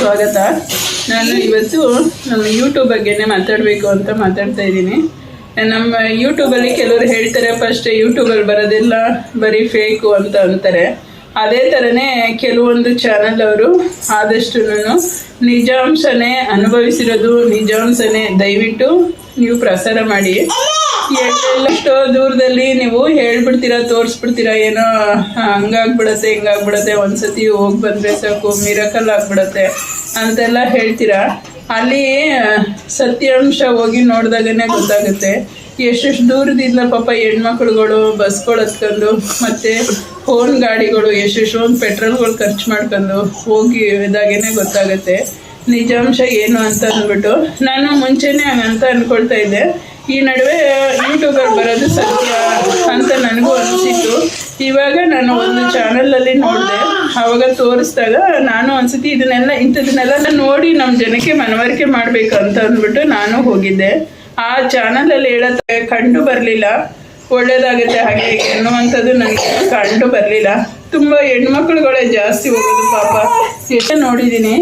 ಸ್ವಾಗತ. ನಾನು ಇವತ್ತು ನಮ್ಮ ಯೂಟ್ಯೂಬ್ ಬಗ್ಗೆನೇ ಮಾತಾಡಬೇಕು ಅಂತ ಮಾತಾಡ್ತಾ ಇದ್ದೀನಿ. ನಮ್ಮ ಯೂಟ್ಯೂಬಲ್ಲಿ ಕೆಲವರು ಹೇಳ್ತಾರೆ ಫಸ್ಟ್ ಯೂಟ್ಯೂಬಲ್ಲಿ ಬರೋದೆಲ್ಲ ಬರೀ ಫೇಕು ಅಂತ ಅಂತಾರೆ. ಅದೇ ಥರನೇ ಕೆಲವೊಂದು ಚಾನಲ್ ಅವರು ಆದಷ್ಟು ನಾನು ನಿಜಾಂಶನೇ ಅನುಭವಿಸಿರೋದು, ನಿಜಾಂಶನೇ ದಯವಿಟ್ಟು ನೀವು ಪ್ರಸಾರ ಮಾಡಿ. ಎಷ್ಟೋ ದೂರದಲ್ಲಿ ನೀವು ಹೇಳ್ಬಿಡ್ತೀರಾ, ತೋರಿಸ್ಬಿಡ್ತೀರಾ, ಏನೋ ಹಂಗಾಗ್ಬಿಡತ್ತೆ, ಹಿಂಗಾಗ್ಬಿಡತ್ತೆ, ಒಂದ್ಸತಿ ಹೋಗಿ ಬಂದ್ರೆ ಸಾಕು ಮಿರಕಲ್ ಆಗ್ಬಿಡತ್ತೆ ಅಂತೆಲ್ಲ ಹೇಳ್ತೀರಾ? ಅಲ್ಲಿ ಸತ್ಯಾಂಶ ಹೋಗಿ ನೋಡಿದಾಗನೇ ಗೊತ್ತಾಗುತ್ತೆ. ಎಷ್ಟೆಷ್ಟು ದೂರದಿಂದ ಪಾಪ ಹೆಣ್ಮಕ್ಳುಗಳು ಬಸ್ಗಳು ಹತ್ಕೊಂಡು ಮತ್ತೆ ಫೋನ್ ಗಾಡಿಗಳು ಎಷ್ಟೆಷ್ಟೊಂದು ಪೆಟ್ರೋಲ್ಗಳು ಖರ್ಚು ಮಾಡ್ಕೊಂಡು ಹೋಗಿ ಇದಾಗೇನೆ ಗೊತ್ತಾಗುತ್ತೆ. ನಿಜಾಂಶ ಏನು ಅಂತ ಅಂದ್ಬಿಟ್ಟು ನಾನು ಮುಂಚೆನೆ ಹಂಗಂತ ಅನ್ಕೊಳ್ತಾ ಇದ್ದೆ. ಈ ನಡುವೆ ಯೂಟ್ಯೂಬಲ್ಲಿ ಬರೋದು ಸತ್ಯ ಅಂತ ನನಗೂ ಅನಿಸಿತ್ತು. ಇವಾಗ ನಾನು ಒಂದು ಚಾನಲಲ್ಲಿ ನೋಡಿದೆ. ಅವಾಗ ತೋರಿಸಿದಾಗ ನಾನು ಅನ್ಸುತ್ತೆ ಇದನ್ನೆಲ್ಲ ಇಂಥದನ್ನೆಲ್ಲ ನೋಡಿ ನಮ್ಮ ಜನಕ್ಕೆ ಮನವರಿಕೆ ಮಾಡಬೇಕು ಅಂತ ಅಂದ್ಬಿಟ್ಟು ನಾನು ಹೋಗಿದ್ದೆ. ಆ ಚಾನಲಲ್ಲಿ ಹೇಳತ್ತೆ ಕಂಡು ಬರಲಿಲ್ಲ. ಒಳ್ಳೇದಾಗುತ್ತೆ ಹಾಗೆ ಅನ್ನುವಂಥದ್ದು ನನಗೆ ಕಂಡು ಬರಲಿಲ್ಲ. ತುಂಬ ಹೆಣ್ಮಕ್ಳುಗಳೇ ಜಾಸ್ತಿ ಹೋಗೋದು ಪಾಪ. ಎಷ್ಟು ನೋಡಿದ್ದೀನಿ.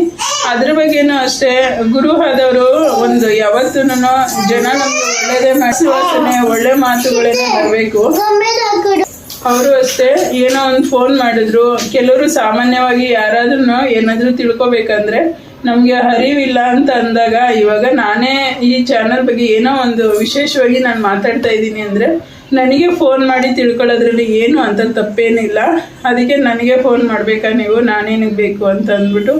ಅದ್ರ ಬಗ್ಗೆನೂ ಅಷ್ಟೇ, ಗುರು ಆದವರು ಒಂದು ಯಾವತ್ತೂ ಜನ ನಮ್ಗೆ ಒಳ್ಳೇದೇ ಮಾಡಿಸುವಾಸನೆ ಒಳ್ಳೆ ಮಾತುಗಳೇನೆ ಬರಬೇಕು ಅವರು ಅಷ್ಟೇ, ಏನೋ ಒಂದು ಫೋನ್ ಮಾಡಿದ್ರು. ಕೆಲವರು ಸಾಮಾನ್ಯವಾಗಿ ಯಾರಾದ್ರೂ ಏನಾದ್ರೂ ತಿಳ್ಕೊಬೇಕಂದ್ರೆ, ನಮಗೆ ಅರಿವಿಲ್ಲ ಅಂತ ಅಂದಾಗ ಇವಾಗ ನಾನೇ ಈ ಚಾನಲ್ ಬಗ್ಗೆ ಏನೋ ಒಂದು ವಿಶೇಷವಾಗಿ ನಾನು ಮಾತಾಡ್ತಾ ಇದ್ದೀನಿ ಅಂದರೆ ನನಗೆ ಫೋನ್ ಮಾಡಿ ತಿಳ್ಕೊಳ್ಳೋದ್ರಲ್ಲಿ ಏನು ಅಂತ ತಪ್ಪೇನಿಲ್ಲ. ಅದಕ್ಕೆ ನನಗೆ ಫೋನ್ ಮಾಡಬೇಕಾ ನೀವು? ನಾನೇನಿಗೆ ಬೇಕು ಅಂತ ಅಂದ್ಬಿಟ್ಟು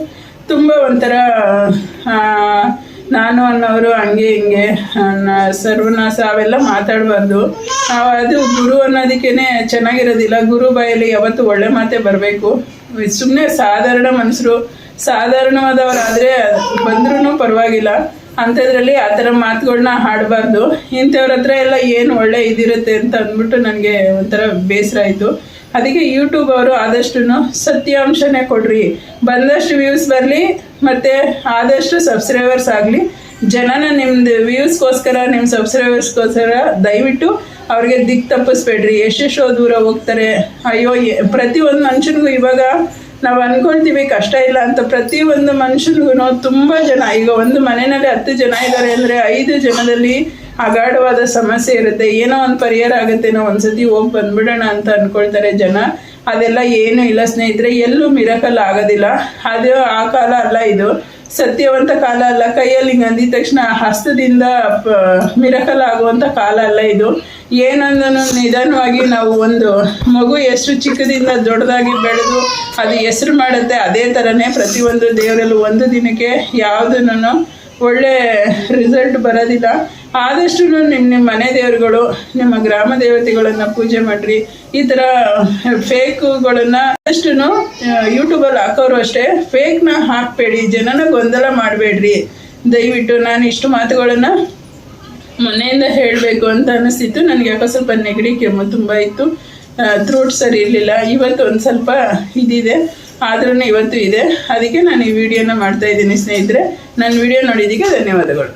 ತುಂಬ ಒಂಥರ ನಾನು ಅನ್ನೋರು ಹಂಗೆ ಹಿಂಗೆ ಸರ್ವನಾಸ ಅವೆಲ್ಲ ಮಾತಾಡಬಾರ್ದು. ಅದು ಗುರು ಅನ್ನೋದಕ್ಕೇ ಚೆನ್ನಾಗಿರೋದಿಲ್ಲ. ಗುರು ಬಾಯಲ್ಲಿ ಯಾವತ್ತು ಒಳ್ಳೆ ಮಾತೆ ಬರಬೇಕು. ಸುಮ್ಮನೆ ಸಾಧಾರಣ ಮನುಷ್ಯರು, ಸಾಧಾರಣವಾದವರಾದರೆ ಬಂದ್ರೂ ಪರವಾಗಿಲ್ಲ. ಅಂಥದ್ರಲ್ಲಿ ಆ ಥರ ಮಾತುಗಳನ್ನ ಹಾಡಬಾರ್ದು. ಇಂಥವ್ರ ಹತ್ರ ಎಲ್ಲ ಏನು ಒಳ್ಳೆ ಇದಿರುತ್ತೆ ಅಂತ ಅಂದ್ಬಿಟ್ಟು ನನಗೆ ಒಂಥರ ಬೇಸರ ಆಯಿತು. ಅದಕ್ಕೆ ಯೂಟ್ಯೂಬ್ ಅವರು ಆದಷ್ಟು ಸತ್ಯಾಂಶನೇ ಕೊಡ್ರಿ. ಬಂದಷ್ಟು ವ್ಯೂಸ್ ಬರಲಿ, ಮತ್ತು ಆದಷ್ಟು ಸಬ್ಸ್ಕ್ರೈಬರ್ಸ್ ಆಗಲಿ. ಜನನ ನಿಮ್ದು ವ್ಯೂಸ್ಗೋಸ್ಕರ ನಿಮ್ಮ ಸಬ್ಸ್ಕ್ರೈಬರ್ಸ್ಗೋಸ್ಕರ ದಯವಿಟ್ಟು ಅವ್ರಿಗೆ ದಿಕ್ ತಪ್ಪಿಸ್ಬೇಡ್ರಿ ಎಷ್ಟೆಷ್ಟೋ ದೂರ ಹೋಗ್ತಾರೆ. ಅಯ್ಯೋ ಪ್ರತಿ ಪ್ರತಿಯೊಂದು ಮನುಷ್ಯನಿಗೂ ಇವಾಗ ನಾವು ಅನ್ಕೊಳ್ತೀವಿ ಕಷ್ಟ ಇಲ್ಲ ಅಂತ ಪ್ರತಿಯೊಂದು ಮನುಷ್ಯನಿಗೂ ತುಂಬ ಜನ, ಈಗ ಒಂದು ಮನೆಯಲ್ಲಿ ಹತ್ತು ಜನ ಇದ್ದಾರೆ ಅಂದರೆ ಐದು ಜನದಲ್ಲಿ ಅಗಾಢವಾದ ಸಮಸ್ಯೆ ಇರುತ್ತೆ. ಏನೋ ಒಂದು ಪರಿಹಾರ ಆಗುತ್ತೆ, ನಾವು ಒಂದ್ಸತಿ ಹೋಗಿ ಬಂದ್ಬಿಡೋಣ ಅಂತ ಅನ್ಕೊಳ್ತಾರೆ ಜನ. ಅದೆಲ್ಲ ಏನು ಇಲ್ಲ ಸ್ನೇಹಿತರೆ, ಎಲ್ಲೂ ಮಿರಕಲ್ ಆಗೋದಿಲ್ಲ. ಅದು ಆ ಕಾಲ ಅಲ್ಲ ಇದು. ಸತ್ಯವಂತ ಕಾಲ ಅಲ್ಲ, ಕೈಯಲ್ಲಿ ಹಿಂಗೆ ಅಂದಿದ ತಕ್ಷಣ ಹಸ್ತದಿಂದ ಮಿರಕಲ್ ಆಗುವಂಥ ಕಾಲ ಅಲ್ಲ ಇದು. ಏನಂದನು ನಿಧಾನವಾಗಿ ನಾವು ಒಂದು ಮಗು ಎಷ್ಟು ಚಿಕ್ಕದಿಂದ ದೊಡ್ಡದಾಗಿ ಬೆಳೆದು ಅದು ಹೆಸರು ಮಾಡುತ್ತೆ, ಅದೇ ಥರನೇ ಪ್ರತಿಯೊಂದು ದೇವರಲ್ಲೂ ಒಂದು ದಿನಕ್ಕೆ ಯಾವುದನ್ನು ಒಳ್ಳೆ ರಿಸಲ್ಟ್ ಬರೋದಿಲ್ಲ. ಆದಷ್ಟು ನಿಮ್ಮ ನಿಮ್ಮ ಮನೆ ದೇವರುಗಳು, ನಿಮ್ಮ ಗ್ರಾಮ ದೇವತೆಗಳನ್ನು ಪೂಜೆ ಮಾಡಿರಿ. ಈ ಥರ ಫೇಕುಗಳನ್ನು ಆದಷ್ಟು ಯೂಟ್ಯೂಬಲ್ಲಿ ಹಾಕೋರು ಅಷ್ಟೇ. ಫೇಕ್ನ ಹಾಕಬೇಡಿ, ಜನನ ಗೊಂದಲ ಮಾಡಬೇಡ್ರಿ. ದಯವಿಟ್ಟು ನಾನು ಇಷ್ಟು ಮಾತುಗಳನ್ನು ಮನೆಯಿಂದ ಹೇಳಬೇಕು ಅಂತ ಅನಿಸ್ತಿತ್ತು ನನಗೆ ಯಾಕೋ ಸ್ವಲ್ಪ ನೆಗಡಿ, ಕೆಮ್ಮು ತುಂಬ ಇತ್ತು. ಥ್ರೋಟ್ ಸರಿ ಇರಲಿಲ್ಲ. ಇವತ್ತು ಒಂದು ಸ್ವಲ್ಪ ಇದಿದೆ. ಆದ್ರೂ ಇವತ್ತು ಇದೆ. ಅದಕ್ಕೆ ನಾನು ಈ ವಿಡಿಯೋನ ಮಾಡ್ತಾ ಇದ್ದೀನಿ ಸ್ನೇಹಿತರೆ. ನನ್ನ ವಿಡಿಯೋ ನೋಡಿದ್ದಕ್ಕೆ ಧನ್ಯವಾದಗಳು.